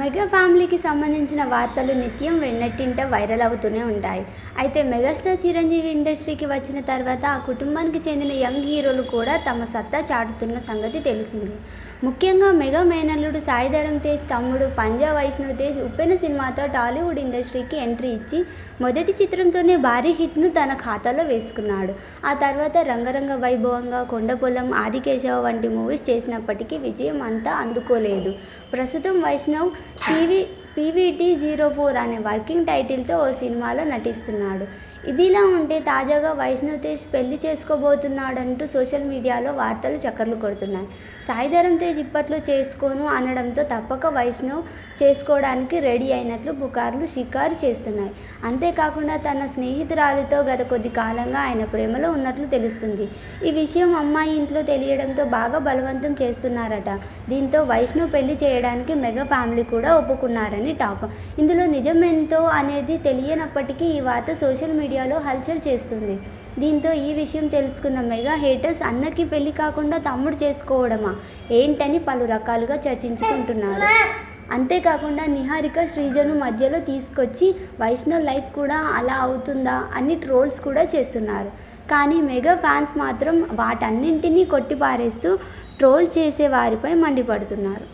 Mega ఫ్యామిలీకి సంబంధించిన వార్తలు నిత్యం వెన్నట్టింట వైరల్ అవుతూనే ఉంటాయి. అయితే మెగాస్టార్ చిరంజీవి ఇండస్ట్రీకి వచ్చిన తర్వాత ఆ కుటుంబానికి చెందిన యంగ్ హీరోలు కూడా తమ సత్తా చాటుతున్న సంగతి తెలిసిందే. ముఖ్యంగా మెగా మేనల్లుడు సాయిధరం తేజ్ తమ్ముడు పంజా వైష్ణవ్ తేజ్ ఉప్పెన సినిమాతో టాలీవుడ్ ఇండస్ట్రీకి ఎంట్రీ ఇచ్చి మొదటి చిత్రంతోనే భారీ హిట్ను తన ఖాతాలో వేసుకున్నాడు. ఆ తర్వాత రంగరంగ వైభవంగా కొండపొలం ఆదికేశవ వంటి మూవీస్ చేసినప్పటికీ విజయం అంతా అందుకోలేదు. ప్రస్తుతం Vaishnav TV. PVT zero four అనే వర్కింగ్ టైటిల్తో ఓ సినిమాలో నటిస్తున్నాడు. ఇదిలా ఉంటే తాజాగా వైష్ణవ్ తేజ్ పెళ్ళి చేసుకోబోతున్నాడంటూ సోషల్ మీడియాలో వార్తలు చక్కర్లు కొడుతున్నాయి. సాయిధరం తేజ్ ఇప్పట్లో చేసుకోను అనడంతో తప్పక వైష్ణవ్ చేసుకోవడానికి రెడీ అయినట్లు పుకార్లు షికారు చేస్తున్నాయి. అంతేకాకుండా తన స్నేహితురాలితో గత కొద్ది కాలంగా ఆయన ప్రేమలో ఉన్నట్లు తెలుస్తుంది. ఈ విషయం అమ్మాయి ఇంట్లో తెలియడంతో బాగా బలవంతం చేస్తున్నారట. దీంతో వైష్ణవ్ పెళ్ళి చేయడానికి మెగా ఫ్యామిలీ కూడా ఒప్పుకున్నారని టాక్. ఇందులో నిజమెంతో అనేది తెలియనప్పటికీ ఈ వార్త సోషల్ మీడియాలో హల్చల్ చేస్తుంది. దీంతో ఈ విషయం తెలుసుకున్న మెగా హేటర్స్ అన్నకి పెళ్ళి కాకుండా తమ్ముడు చేసుకోవడమా? ఏంటని పలు రకాలుగా చర్చించుకుంటున్నారు. అంతేకాకుండా నిహారిక శ్రీజను మధ్యలో తీసుకొచ్చి వైష్ణవ్ లైఫ్ కూడా అలా అవుతుందా అని ట్రోల్స్ కూడా చేస్తున్నారు. కానీ మెగా ఫ్యాన్స్ మాత్రం వాటన్నింటినీ కొట్టిపారేస్తూ ట్రోల్ చేసే వారిపై మండిపడుతున్నారు.